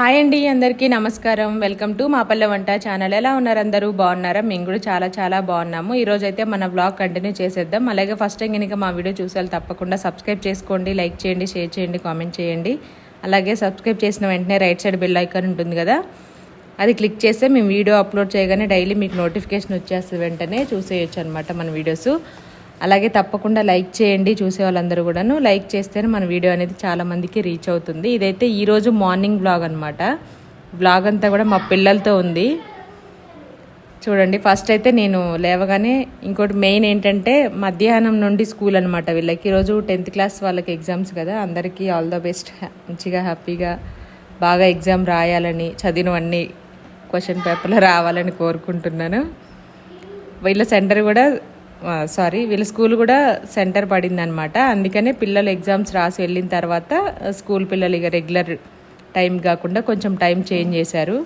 Hi అండి అందరికీ నమస్కారం. వెల్కమ్ టు మా పల్లె వంట ఛానల్. ఎలా ఉన్నారు అందరూ? బాగున్నారా? మేము కూడా చాలా చాలా బాగున్నాము. ఈరోజు అయితే మన బ్లాగ్ కంటిన్యూ చేసేద్దాం. అలాగే ఫస్ట్ టైం కనుక మా వీడియో చూసారు తప్పకుండా సబ్స్క్రైబ్ చేసుకోండి లైక్ చేయండి షేర్ చేయండి కామెంట్ చేయండి. అలాగే సబ్స్క్రైబ్ చేసిన వెంటనే రైట్ సైడ్ బెల్ ఐకాన్ ఉంటుంది కదా? అది క్లిక్ చేస్తే మేము వీడియో అప్లోడ్ చేయగానే డైలీ మీకు నోటిఫికేషన్ వచ్చేస్తుంది వెంటనే. చూసేయచ్చు అనమాట మన వీడియోస్ అలాగే తప్పకుండా లైక్ చేయండి చూసే వాళ్ళందరూ కూడాను. లైక్ చేస్తేనే మన వీడియో అనేది చాలామందికి రీచ్ అవుతుంది. ఇదైతే ఈరోజు మార్నింగ్ బ్లాగ్ అనమాట బ్లాగ్ అంతా కూడా మా పిల్లలతో ఉంది. చూడండి ఫస్ట్ అయితే నేను లేవగానే ఇంకోటి మెయిన్ ఏంటంటే మధ్యాహ్నం నుండి స్కూల్ అనమాట వీళ్ళకి. ఈరోజు టెన్త్ క్లాస్ వాళ్ళకి ఎగ్జామ్స్ కదా. అందరికీ ఆల్ ద బెస్ట్. మంచిగా హ్యాపీగా బాగా ఎగ్జామ్ రాయాలని చదివినవన్నీ క్వశ్చన్ పేపర్లో రావాలని కోరుకుంటున్నాను. వీళ్ళ సెంటర్ కూడా సారీ వీళ్ళ స్కూల్ కూడా సెంటర్ పడింది అనమాట అందుకనే పిల్లలు ఎగ్జామ్స్ రాసి వెళ్ళిన తర్వాత స్కూల్ పిల్లలు ఇక రెగ్యులర్ టైం కాకుండా కొంచెం టైం చేంజ్ చేశారు.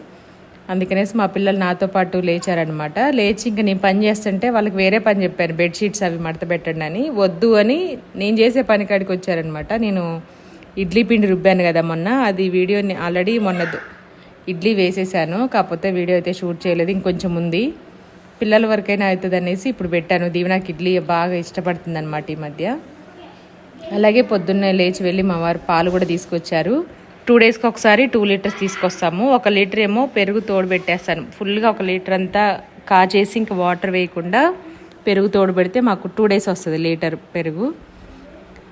అందుకనేసి మా పిల్లలు నాతో పాటు లేచారనమాట లేచి ఇంకా నేను పని చేస్తుంటే వాళ్ళకి వేరే పని చెప్పాను బెడ్షీట్స్ అవి మడత పెట్టండి అని. వద్దు అని నేను చేసే పని కాడికి వచ్చారనమాట నేను ఇడ్లీ పిండి రుబ్బాను కదా మొన్న అది వీడియోని ఆల్రెడీ మొన్న ఇడ్లీ వేసేసాను. కాకపోతే వీడియో అయితే షూట్ చేయలేదు ఇంకొంచెం ఉంది. పిల్లల వరకైనా అవుతుంది అనేసి ఇప్పుడు పెట్టాను. దీవెనకి ఇడ్లీ బాగా ఇష్టపడుతుంది అనమాట ఈ మధ్య. అలాగే పొద్దున్నే లేచి వెళ్ళి మా వారు పాలు కూడా తీసుకొచ్చారు. టూ డేస్కి ఒకసారి టూ లీటర్స్ తీసుకొస్తాము. ఒక లీటర్ ఏమో పెరుగు తోడు పెట్టేస్తాను. ఫుల్గా ఒక లీటర్ అంతా కాచేసి ఇంకా వాటర్ వేయకుండా పెరుగు తోడు పెడితే మాకు టూ డేస్ వస్తుంది లీటర్ పెరుగు.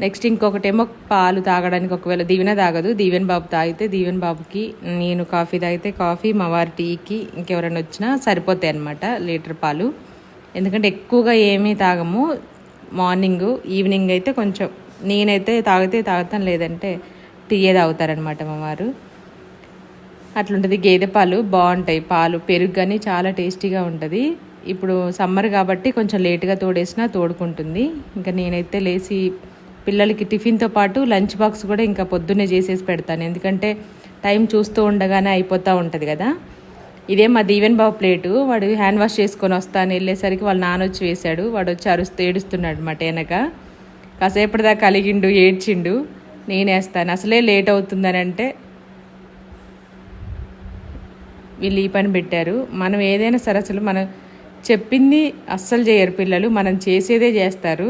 నెక్స్ట్ ఇంకొకటేమో పాలు తాగడానికి ఒకవేళ దీవెన తాగదు. దీవెన్ బాబు తాగితే దీవెన్ బాబుకి నేను కాఫీ తాగితే కాఫీ మా వారి టీకి ఇంకెవరైనా వచ్చినా సరిపోతాయి అనమాట లీటర్ పాలు. ఎందుకంటే ఎక్కువగా ఏమీ తాగము. మార్నింగ్ ఈవినింగ్ అయితే కొంచెం నేనైతే తాగితే తాగుతాను లేదంటే టీయే తాగుతారనమాట మా వారు. అట్లుంటుంది గేదె పాలు బాగుంటాయి. పాలు పెరుగు కానీ చాలా టేస్టీగా ఉంటుంది. ఇప్పుడు సమ్మర్ కాబట్టి కొంచెం లేటుగా తోడేసినా తోడుకుంటుంది. ఇంకా నేనైతే లేచి పిల్లలకి టిఫిన్తో పాటు లంచ్ బాక్స్ కూడా ఇంకా పొద్దున్నే చేసేసి పెడతాను. ఎందుకంటే టైం చూస్తూ ఉండగానే అయిపోతూ ఉంటుంది కదా. ఇదే మా దీవెన్ బాబు ప్లేటు. వాడు హ్యాండ్ వాష్ చేసుకొని వస్తాను వెళ్ళేసరికి వాళ్ళ నాన్న వచ్చి వేశాడు. వాడు వచ్చి అరుస్తూ ఏడుస్తున్నాడు అనమాట వెనక. కాసేపటి దాకా కలిగిండు ఏడ్చిండు. నేనేస్తాను అసలే లేట్ అవుతుందని అంటే వీళ్ళు ఈ పని పెట్టారు. మనం ఏదైనా సరే అసలు మనం చెప్పింది అస్సలు చేయరు పిల్లలు. మనం చేసేదే చేస్తారు.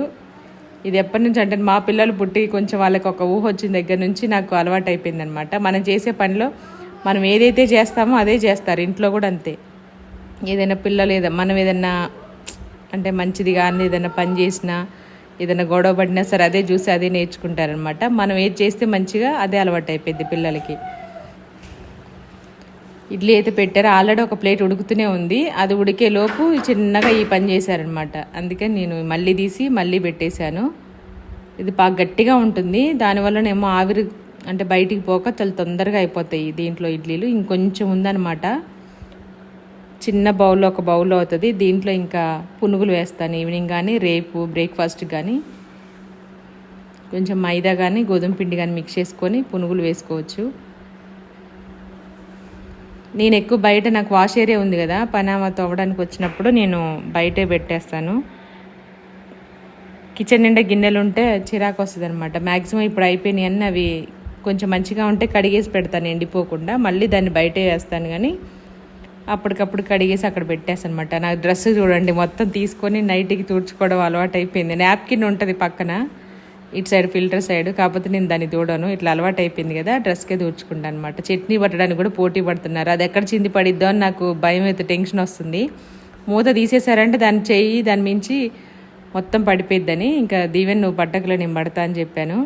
ఇది ఎప్పటి నుంచి అంటే మా పిల్లలు పుట్టి కొంచెం వాళ్ళకి ఒక ఊహ వచ్చిన దగ్గర నుంచి నాకు అలవాటు అయిపోయింది అనమాట మనం చేసే పనిలో మనం ఏదైతే చేస్తామో అదే చేస్తారు. ఇంట్లో కూడా అంతే. ఏదైనా పిల్లలు ఏదైనా మనం ఏదైనా అంటే మంచిది కానీ ఏదైనా పని చేసినా ఏదైనా గొడవ పడినా సరే అదే చూసి అదే నేర్చుకుంటారనమాట మనం ఏది చేస్తే మంచిగా అదే అలవాటు అయిపోయింది పిల్లలకి. ఇడ్లీ అయితే పెట్టారు. ఆల్రెడీ ఒక ప్లేట్ ఉడుకుతూనే ఉంది. అది ఉడికేలోపు చిన్నగా ఈ పని చేశారనమాట అందుకని నేను మళ్ళీ తీసి మళ్ళీ పెట్టేశాను. ఇది బాగా గట్టిగా ఉంటుంది. దానివల్లనేమో ఆవిరి అంటే బయటికి పోక చాలా తొందరగా అయిపోతాయి దీంట్లో ఇడ్లీలు. ఇంకొంచెం ఉందన్నమాట. చిన్న బౌల్లో ఒక బౌల్ అవుతుంది. దీంట్లో ఇంకా పునుగులు వేస్తాను. ఈవినింగ్ కానీ రేపు బ్రేక్ఫాస్ట్ కానీ కొంచెం మైదా కానీ గోధుమ పిండి కానీ మిక్స్ చేసుకొని పునుగులు వేసుకోవచ్చు. నేను ఎక్కువ బయట నాకు వాష్ ఏరియా ఉంది కదా పనామా తవ్వడానికి వచ్చినప్పుడు నేను బయటే పెట్టేస్తాను. కిచెన్ నిండా గిన్నెలు ఉంటే చిరాకు వస్తుంది అనమాట మ్యాక్సిమం ఇప్పుడు అయిపోయినాయి అన్నీ అవి కొంచెం మంచిగా ఉంటే కడిగేసి పెడతాను ఎండిపోకుండా. మళ్ళీ దాన్ని బయటే వేస్తాను కానీ అప్పటికప్పుడు కడిగేసి అక్కడ పెట్టేస్తాను అనమాట నా డ్రెస్ చూడండి మొత్తం తీసుకొని నైట్కి తుడుచుకోవడం అలవాటు అయిపోయింది నాప్కిన్ ఉంటుంది పక్కన. ఇటు సైడ్ ఫిల్టర్ సైడ్. కాకపోతే నేను దాన్ని దూడను ఇట్లా అలవాటు అయిపోయింది కదా డ్రెస్కే దూర్చుకుంటాను అనమాట చట్నీ పట్టడానికి కూడా పోటీ పడుతున్నారు. అది ఎక్కడ చింది పడిద్దో అని నాకు భయం అయితే టెన్షన్ వస్తుంది. మూత తీసేశారంటే దాన్ని చెయ్యి దాని మించి మొత్తం పడిపోయిద్దని. ఇంకా దీవెన్ నువ్వు పట్టకలో నేను పడతా అని చెప్పాను.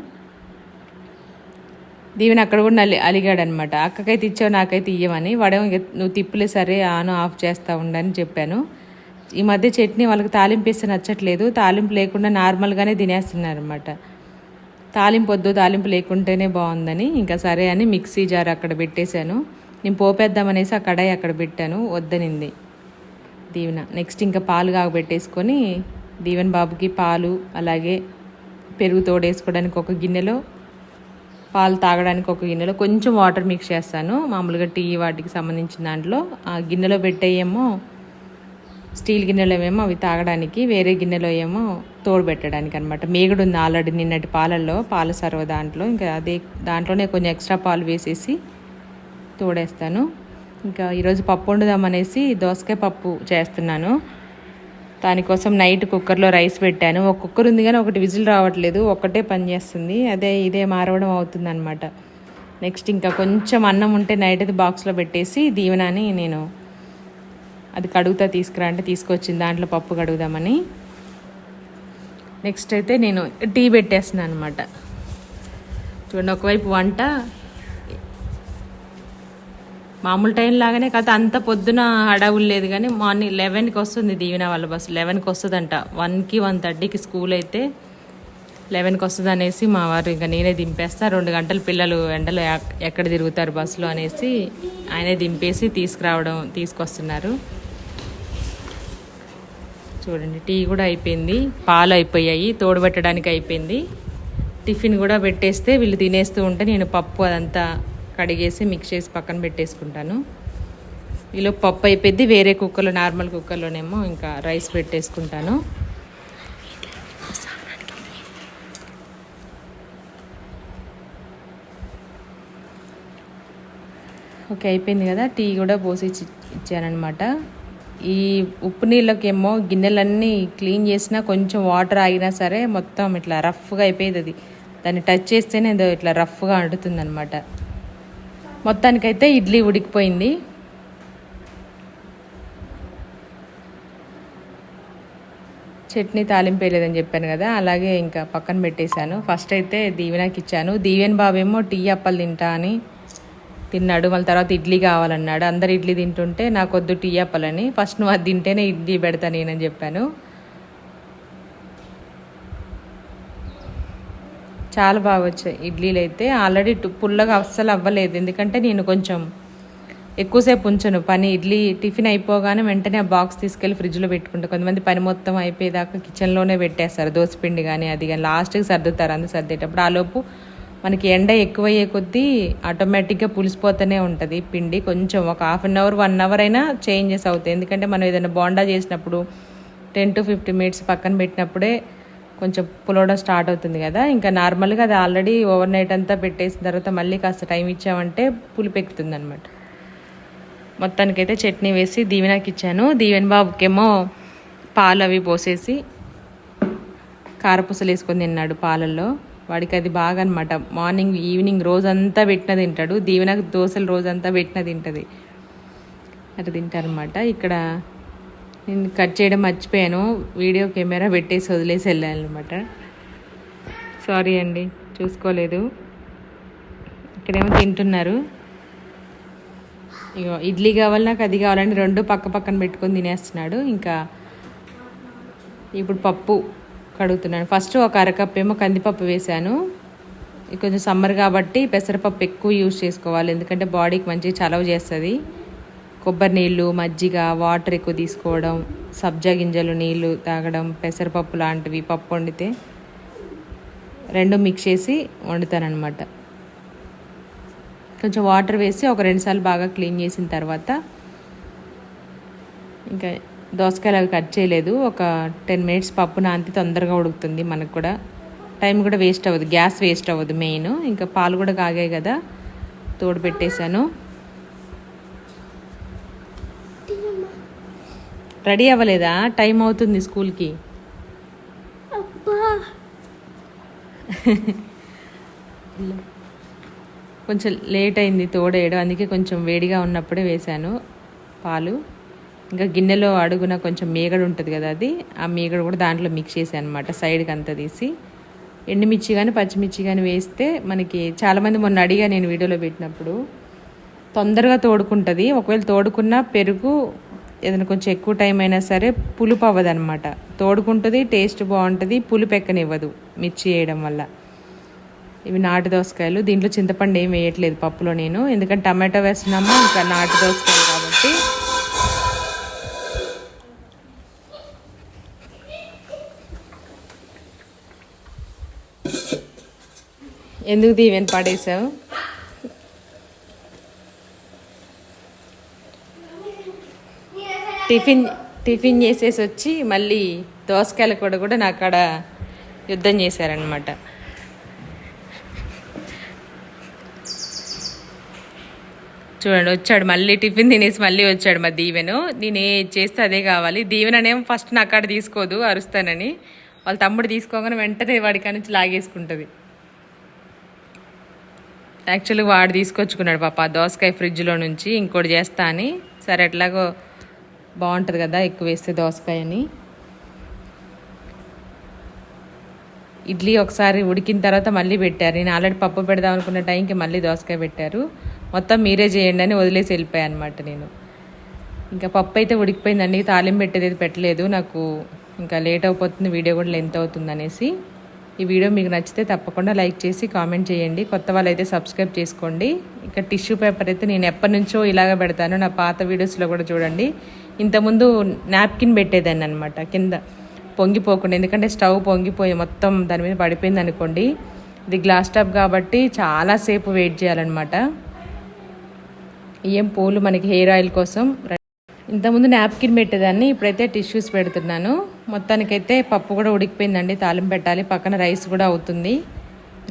దీవెన్ అక్కడ కూడా అలి అలిగాడు అనమాట అక్కకైతే ఇచ్చావు నాకైతే ఇయ్యమని. వాడేమో నువ్వు తిప్పులే సరే ఆన్ ఆఫ్ చేస్తా ఉండని చెప్పాను. ఈ మధ్య చట్నీ వాళ్ళకి తాలింపు వేస్తే నచ్చట్లేదు. తాలింపు లేకుండా నార్మల్గానే తినేస్తున్నారు అనమాట తాలింపు వద్దు తాలింపు లేకుంటేనే బాగుందని. ఇంకా సరే అని మిక్సీ జార్ అక్కడ పెట్టేశాను. నేను పోపేద్దామనేసి ఆ కడాయి అక్కడ పెట్టాను. వద్దనింది దీవెన. నెక్స్ట్ ఇంకా పాలు కాగబెట్టేసుకొని దీవెన్ బాబుకి పాలు అలాగే పెరుగు తోడేసుకోవడానికి ఒక గిన్నెలో పాలు తాగడానికి ఒక గిన్నెలో కొంచెం వాటర్ మిక్స్ చేస్తాను. మామూలుగా టీ వాటికి సంబంధించిన దాంట్లో. ఆ గిన్నెలో పెట్టేయేమో స్టీల్ గిన్నెలో ఏమో అవి తాగడానికి వేరే గిన్నెలో ఏమో తోడు పెట్టడానికి అనమాట మేగడు ఉంది ఆల్రెడీ నిన్నటి పాలల్లో పాల సర్వ దాంట్లో. ఇంకా అదే దాంట్లోనే కొంచెం ఎక్స్ట్రా పాలు వేసేసి తోడేస్తాను. ఇంకా ఈరోజు పప్పు వండుదామనేసి దోసకాయ పప్పు చేస్తున్నాను. దానికోసం నైట్ కుక్కర్లో రైస్ పెట్టాను. ఒక కుక్కర్ ఉంది కానీ ఒకటి విజిల్ రావట్లేదు. ఒక్కటే పని చేస్తుంది. అదే ఇదే మారవడం అవుతుంది అనమాట నెక్స్ట్ ఇంకా కొంచెం అన్నం ఉంటే నైట్ అయితే బాక్స్లో పెట్టేసి దీవెనాని నేను అది కడుగుతా తీసుకురా అంటే తీసుకొచ్చింది దాంట్లో పప్పు కడుగుదామని. నెక్స్ట్ అయితే నేను టీ పెట్టేస్తున్నాను అనమాట చూడండి ఒకవైపు వంట. మామూలు టైం లాగానే కాదు అంత పొద్దున అడవులు లేదు కానీ మార్నింగ్ లెవెన్కి వస్తుంది దీవెన వాళ్ళ బస్సు. లెవెన్కి వస్తుందంట. వన్కి వన్ థర్టీకి స్కూల్ అయితే లెవెన్కి వస్తుంది అనేసి మా వారు ఇంకా నేనే దింపేస్తా. రెండు గంటలు పిల్లలు ఎండలో ఎక్కడ తిరుగుతారు బస్సులో అనేసి ఆయనే దింపేసి తీసుకురావడం తీసుకొస్తున్నారు. చూడండి టీ కూడా అయిపోయింది. పాలు అయిపోయాయి తోడుపెట్టడానికి అయిపోయింది. టిఫిన్ కూడా పెట్టేస్తే వీళ్ళు తినేస్తూ ఉంటే నేను పప్పు అదంతా కడిగేసి మిక్స్ చేసి పక్కన పెట్టేసుకుంటాను. వీళ్ళు పప్పు అయిపోయింది వేరే కుక్కర్లో నార్మల్ కుక్కర్లోనేమో ఇంకా రైస్ పెట్టేసుకుంటాను. ఓకే అయిపోయింది కదా టీ కూడా పోసి ఇచ్చి ఇచ్చానమాట ఈ ఉప్పు నీళ్ళకేమో గిన్నెలన్నీ క్లీన్ చేసినా కొంచెం వాటర్ ఆగినా సరే మొత్తం ఇట్లా రఫ్గా అయిపోయేది అది. దాన్ని టచ్ చేస్తేనే ఏదో ఇట్లా రఫ్గా అంటుతుంది అనమాట మొత్తానికైతే ఇడ్లీ ఉడికిపోయింది. చట్నీ తాలింపు వేయలేదని చెప్పాను కదా అలాగే ఇంకా పక్కన పెట్టేశాను. ఫస్ట్ అయితే దీవెనకి ఇచ్చాను. దీవెన్ బాబేమో టీ అప్పలు తింటా అని తిన్నాడు మళ్ళీ తర్వాత ఇడ్లీ కావాలన్నాడు. అందరు ఇడ్లీ తింటుంటే నాకు వద్దు టీ అప్పలని. ఫస్ట్ నువ్వు అది తింటేనే ఇడ్లీ పెడతా నేనని చెప్పాను. చాలా బాగా వచ్చాయి ఇడ్లీలు అయితే. ఆల్రెడీ పుల్లగా అస్సలు అవ్వలేదు. ఎందుకంటే నేను కొంచెం ఎక్కువసేపు ఉంచను. పని ఇడ్లీ టిఫిన్ అయిపోగానే వెంటనే ఆ బాక్స్ తీసుకెళ్ళి ఫ్రిడ్జ్లో పెట్టుకుంటాను కొంతమంది పని మొత్తం అయిపోయేదాకా కిచెన్లోనే పెట్టేస్తారు. దోసపిండి కానీ అది కానీ లాస్ట్కి సర్దుతారు. అందు సర్దేటప్పుడు ఆలోపు మనకి ఎండ ఎక్కువయ్యే కొద్దీ ఆటోమేటిక్గా పులిసిపోతూనే ఉంటుంది. పిండి కొంచెం ఒక half an hour one hour అయినా చేంజెస్ అవుతాయి. ఎందుకంటే మనం ఏదైనా బోండా చేసినప్పుడు టెన్ టు ఫిఫ్టీ మినిట్స్ పక్కన పెట్టినప్పుడే కొంచెం పులవడం స్టార్ట్ అవుతుంది కదా. ఇంకా నార్మల్గా అది ఆల్రెడీ ఓవర్ నైట్ అంతా పెట్టేసిన తర్వాత మళ్ళీ కాస్త టైం ఇచ్చామంటే పులిపెక్కుతుంది అనమాట మొత్తానికైతే చట్నీ వేసి దీవెనకి ఇచ్చాను. దీవెన్ బాబుకేమో పాలు అవి పోసేసి కారపూసలు వేసుకొని తిన్నాడు పాలల్లో. వాడికి అది బాగా అనమాట మార్నింగ్ ఈవినింగ్ రోజంతా పెట్టిన తింటాడు. దీవెనకు దోశలు రోజంతా పెట్టిన తింటుంది. అట్లా తింటారనమాట. ఇక్కడ నేను కట్ చేయడం మర్చిపోయాను. వీడియో కెమెరా పెట్టేసి వదిలేసి వెళ్ళాను అనమాట సారీ అండి చూసుకోలేదు. ఇక్కడేమో తింటున్నారు. ఇగో ఇడ్లీ కావాలి నాకు అది కావాలని రెండు పక్క పక్కన పెట్టుకొని తినేస్తున్నాడు. ఇంకా ఇప్పుడు పప్పు. కడుగుతున్నాను. ఫస్ట్ ఒక అరకప్పు ఏమో కందిపప్పు వేశాను. కొంచెం సమ్మర్ కాబట్టి పెసరపప్పు ఎక్కువ యూజ్ చేసుకోవాలి. ఎందుకంటే బాడీకి మంచిగా చలవ చేస్తుంది. కొబ్బరి నీళ్ళు మజ్జిగ వాటర్ ఎక్కువ తీసుకోవడం సబ్జా గింజలు నీళ్ళు తాగడం పెసరపప్పు లాంటివి పప్పు వండితే రెండు మిక్స్ చేసి వండుతానమాట కొంచెం వాటర్ వేసి ఒక రెండుసార్లు బాగా క్లీన్ చేసిన తర్వాత ఇంకా దోసకాయలు అవి కట్ చేయలేదు. ఒక టెన్ మినిట్స్ పప్పు నాంతి తొందరగా ఉడుకుతుంది మనకు కూడా. టైం కూడా వేస్ట్ అవ్వదు. గ్యాస్ వేస్ట్ అవ్వదు మెయిన్ ఇంకా పాలు కూడా కాగాయి కదా. తోడు పెట్టేశాను. రెడీ అవ్వలేదా? టైం అవుతుంది స్కూల్కి కొంచెం లేట్ అయింది తోడేయడం. అందుకే కొంచెం వేడిగా ఉన్నప్పుడే వేశాను పాలు. ఇంకా గిన్నెలో అడుగున కొంచెం మీగడ ఉంటుంది కదా అది ఆ మేగడ కూడా దాంట్లో మిక్స్ చేసాను అనమాట సైడ్కి అంతా తీసి. ఎండుమిర్చి కానీ పచ్చిమిర్చి కానీ వేస్తే మనకి చాలామంది మొన్న అడిగా నేను వీడియోలో పెట్టినప్పుడు తొందరగా తోడుకుంటుంది ఒకవేళ తోడుకున్న పెరుగు ఏదైనా కొంచెం ఎక్కువ టైం అయినా సరే పులుపు అవ్వదు అనమాట తోడుకుంటుంది టేస్ట్ బాగుంటుంది పులుపు ఎక్కనివ్వదు మిర్చి వేయడం వల్ల. ఇవి నాటు దోసకాయలు దీంట్లో చింతపండు ఏం వేయట్లేదు పప్పులో నేను ఎందుకంటే టమాటో వేస్తున్నాము ఇంకా నాటు దోసకాయలు కాబట్టి ఎందుకు దీవెని పడేసావు టిఫిన్ టిఫిన్ చేసేసి వచ్చి మళ్ళీ దోసకాయల కూడా కూడా నా కాడ యుద్ధం చేశారనమాట చూడండి వచ్చాడు మళ్ళీ టిఫిన్ తినేసి మళ్ళీ వచ్చాడు మా దీవెను. నేను ఏ చేస్తే అదే కావాలి. దీవెన అనేమో ఫస్ట్ నా కాడ తీసుకోదు అరుస్తానని. వాళ్ళ తమ్ముడు తీసుకోగానే వెంటనే వాడి కాడ నుంచి లాగేసుకుంటుంది. యాక్చువల్లీ వాడు తీసుకొచ్చుకున్నాడు పాప. దోసకాయ ఫ్రిడ్జ్లో నుంచి ఇంకోటి చేస్తా అని. సరే ఎట్లాగో బాగుంటుంది కదా ఎక్కువ వేస్తే దోసకాయ అని. ఇడ్లీ ఒకసారి ఉడికిన తర్వాత మళ్ళీ పెట్టారు. నేను ఆల్రెడీ పప్పు పెడదాం అనుకున్న టైంకి మళ్ళీ దోసకాయ పెట్టారు. మొత్తం మీరే చేయండి అని వదిలేసి వెళ్ళిపోయాను అనమాట నేను. ఇంకా పప్పు అయితే ఉడికిపోయిందండి. తాలింపు పెట్టేది పెట్టలేదు. నాకు ఇంకా లేట్ అయిపోతుంది. వీడియో కూడా లెంత్ అవుతుంది అనేసి. ఈ వీడియో మీకు నచ్చితే తప్పకుండా లైక్ చేసి కామెంట్ చేయండి. కొత్త వాళ్ళైతే సబ్స్క్రైబ్ చేసుకోండి. ఇక టిష్యూ పేపర్ అయితే నేను ఎప్పటి నుంచో ఇలాగ పెడతాను. నా పాత వీడియోస్లో కూడా చూడండి. ఇంతకుముందు నాప్కిన్ పెట్టేదాన్ని అనమాట కింద పొంగిపోకుండా ఎందుకంటే స్టవ్ పొంగిపోయి మొత్తం దాని మీద పడిపోయింది అనుకోండి. ఇది గ్లాస్ టాప్ కాబట్టి చాలాసేపు వెయిట్ చేయాలన్నమాట. ఏం పూలు మనకి హెయిర్ ఆయిల్ కోసం. ఇంతకుముందు నాప్కిన్ పెట్టేదాన్ని ఇప్పుడైతే టిష్యూస్ పెడుతున్నాను. మొత్తానికైతే పప్పు కూడా ఉడికిపోయిందండి తాలింపు పెట్టాలి పక్కన రైస్ కూడా అవుతుంది.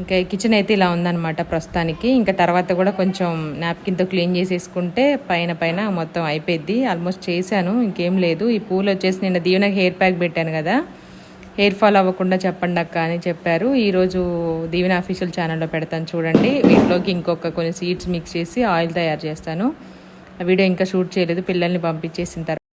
ఇంకా కిచెన్ అయితే ఇలా ఉందన్నమాట ప్రస్తుతానికి. ఇంకా తర్వాత కూడా కొంచెం నాప్కిన్తో క్లీన్ చేసేసుకుంటే పైన పైన మొత్తం అయిపోయింది ఆల్మోస్ట్ చేశాను ఇంకేం లేదు. ఈ పూలు వచ్చేసి నిన్న దీవెనకి హెయిర్ ప్యాక్ పెట్టాను కదా. హెయిర్ ఫాల్ అవ్వకుండా చెప్పండి అక్క అని చెప్పారు. ఈరోజు దీవెన అఫీషియల్ ఛానల్లో పెడతాను చూడండి. వీటిలోకి ఇంకొక కొన్ని సీడ్స్ మిక్స్ చేసి ఆయిల్ తయారు చేస్తాను. ఆ వీడియో ఇంకా షూట్ చేయలేదు పిల్లల్ని పంపించేసిన తర్వాత